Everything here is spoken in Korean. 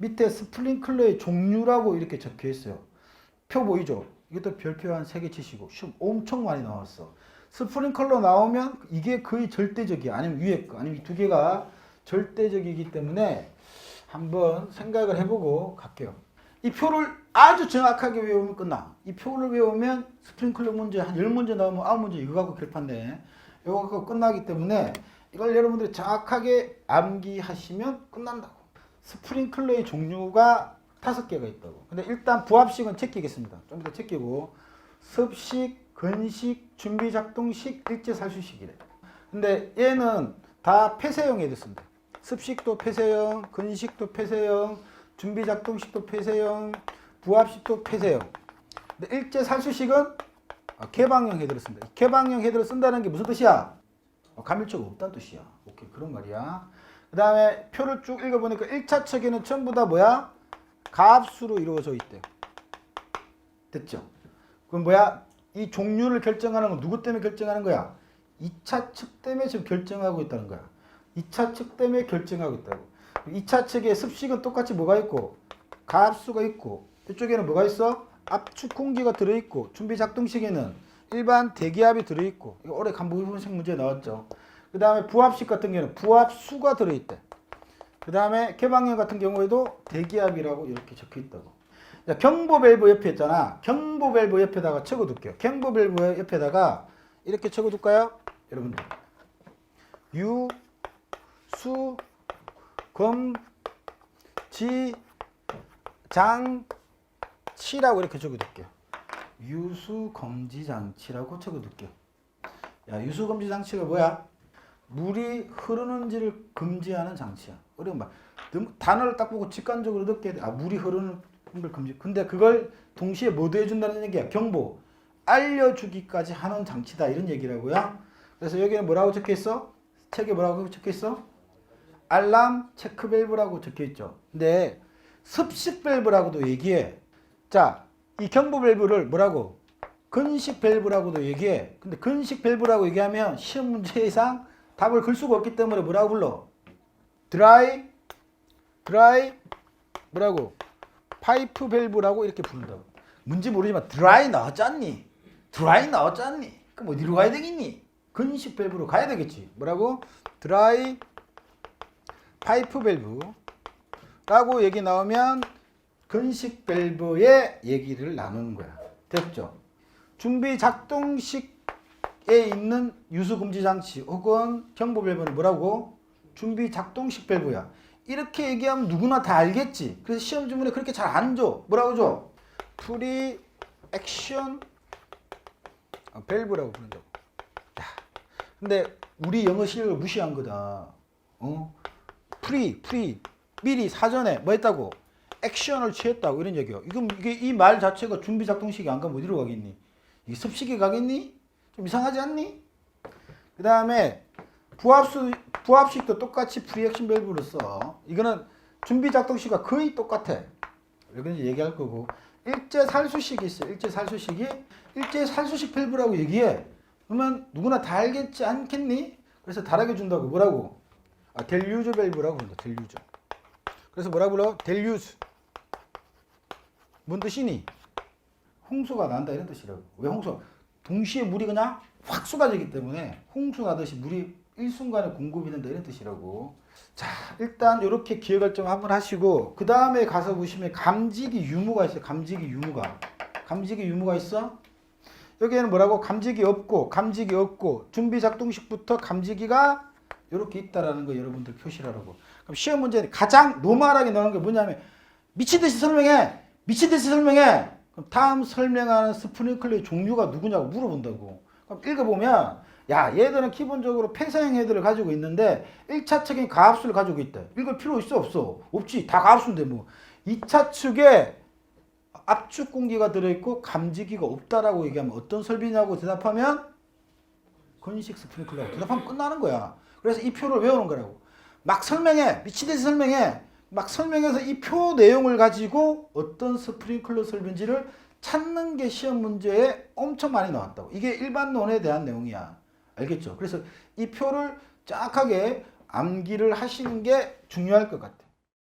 밑에 스프링클러의 종류라고 이렇게 적혀 있어요. 표 보이죠? 이것도 별표 한 3개 치시고 시험 엄청 많이 나왔어. 스프링클러 나오면 이게 거의 절대적이야. 아니면 위에 거, 아니면 이두 개가 절대적이기 때문에 한번 생각을 해보고 갈게요. 이 표를 아주 정확하게 외우면 끝나. 이 표를 외우면 스프링클러 문제 한 10문제 나오면 9문제 이거 갖고 결판돼. 이거 갖고 끝나기 때문에 이걸 여러분들이 정확하게 암기하시면 끝난다고. 스프링클러의 종류가 다섯 개가 있다고. 근데 일단 부합식은 제끼겠습니다. 좀 이따 제끼고 습식, 건식, 준비 작동식, 일제 살수식이래. 근데 얘는 다 폐쇄형에 됐습니다. 습식도 폐쇄형, 건식도 폐쇄형, 준비 작동식도 폐쇄형, 부합식도 폐쇄형. 근데 일제 살수식은 아, 개방형 헤드를 쓴다. 개방형 헤드를 쓴다는 게 무슨 뜻이야? 어, 감일처가 없다는 뜻이야. 오케이 그런 말이야. 그 다음에 표를 쭉 읽어보니까 1차 측에는 전부 다 뭐야? 가압수로 이루어져 있대. 됐죠? 그럼 뭐야? 이 종류를 결정하는 건 누구 때문에 결정하는 거야? 2차 측 때문에 지금 결정하고 있다는 거야. 2차 측 때문에 결정하고 있다고. 2차 측에 습식은 똑같이 뭐가 있고 가압수가 있고 이쪽에는 뭐가 있어? 압축 공기가 들어있고 준비 작동식에는 일반 대기압이 들어있고 이거 올해 간부분식 문제 나왔죠. 그 다음에 부합식 같은 경우는 부합수가 들어있대. 그 다음에 개방형 같은 경우에도 대기압이라고 이렇게 적혀 있다고. 자, 경보 밸브 옆에 있잖아. 경보 밸브 옆에다가 적어둘게요. 경보 밸브 옆에다가 이렇게 적어둘까요? 여러분들. 유, 수, 검, 지, 장, 치라고 이렇게 적어둘게요. 유수 검지 장치라고 적어둘게요. 야, 유수 검지 장치가 뭐야? 물이 흐르는지를 금지하는 장치야. 어려운 말. 단어를 딱 보고 직관적으로 느껴야 돼. 아, 물이 흐르는 걸 금지. 근데 그걸 동시에 뭐도 해준다는 얘기야? 경보. 알려주기까지 하는 장치다. 이런 얘기라고요. 그래서 여기는 뭐라고 적혀 있어? 책에 뭐라고 적혀 있어? 알람 체크 밸브라고 적혀 있죠. 근데 습식 밸브라고도 얘기해. 자, 이 경보 밸브를 뭐라고? 근식 밸브라고도 얘기해. 근데 근식 밸브라고 얘기하면 시험 문제 이상 답을 글 수가 없기 때문에 뭐라고 불러? 드라이, 드라이, 뭐라고? 파이프 밸브라고 이렇게 부른다고. 뭔지 모르지만 드라이 나왔잖니? 드라이 나왔잖니? 그럼 어디로 가야 되겠니? 근식 밸브로 가야 되겠지. 뭐라고? 드라이, 파이프 밸브라고 얘기 나오면 근식 밸브의 얘기를 나누는 거야. 됐죠? 준비 작동식 에 있는 유수 금지 장치 혹은 경보 밸브는 뭐라고? 준비 작동식 밸브야. 이렇게 얘기하면 누구나 다 알겠지. 그래서 시험 지문에 그렇게 잘 안 줘. 뭐라고 줘? 프리 액션 어, 밸브라고 부른다고. 야, 근데 우리 영어 실력을 무시한 거다. 어? 프리, 프리, 미리 사전에 뭐 했다고? 액션을 취했다고 이런 얘기요. 이건 이게 이 말 자체가 준비 작동식이 안 가면 어디로 가겠니? 이게 습식에 가겠니? 좀 이상하지 않니? 그 다음에 부합수 부합식도 똑같이 프리액션 밸브로 써. 이거는 준비 작동식과 거의 똑같아. 여기는 이제 얘기할 거고 일제 살수식이 있어. 일제 살수식이 일제 살수식 밸브라고 얘기해. 그러면 누구나 다 알겠지 않겠니? 그래서 다르게 준다고 뭐라고? 아, 델유즈 밸브라고 부른다. 델유즈. 그래서 뭐라고 불러? 델유즈. 뭔 뜻이니? 홍수가 난다 이런 뜻이라고. 왜 홍수? 동시에 물이 그냥 확 쏟아지기 때문에 홍수 나듯이 물이 일순간에 공급이 된다 이런 뜻이라고. 자, 일단 이렇게 기억을 좀 한번 하시고 그 다음에 가서 보시면 감지기 유무가 있어요. 감지기 유무가. 감지기 유무가 있어? 여기에는 뭐라고? 감지기 없고 감지기 없고 준비 작동식부터 감지기가 이렇게 있다라는 거 여러분들 표시하라고. 그럼 시험 문제는 가장 노멀하게 나오는 게 뭐냐면 미친 듯이 설명해. 미친 듯이 설명해. 그럼 다음 설명하는 스프링클러의 종류가 누구냐고 물어본다고. 그럼 읽어보면 야 얘들은 기본적으로 폐쇄형 헤드를 가지고 있는데 1차 측엔 가압수를 가지고 있다. 읽을 필요 있어 없어? 없지. 다 가압수인데 뭐. 2차 측에 압축 공기가 들어있고 감지기가 없다라고 얘기하면 어떤 설비냐고 대답하면 건식 스프링클러 대답하면 끝나는 거야. 그래서 이 표를 외우는 거라고. 막 설명해. 미치듯이 설명해. 막 설명해서 이 표 내용을 가지고 어떤 스프링클러 설비인지를 찾는 게 시험 문제에 엄청 많이 나왔다고. 이게 일반 논에 대한 내용이야. 알겠죠? 그래서 이 표를 쫙하게 암기를 하시는 게 중요할 것 같아.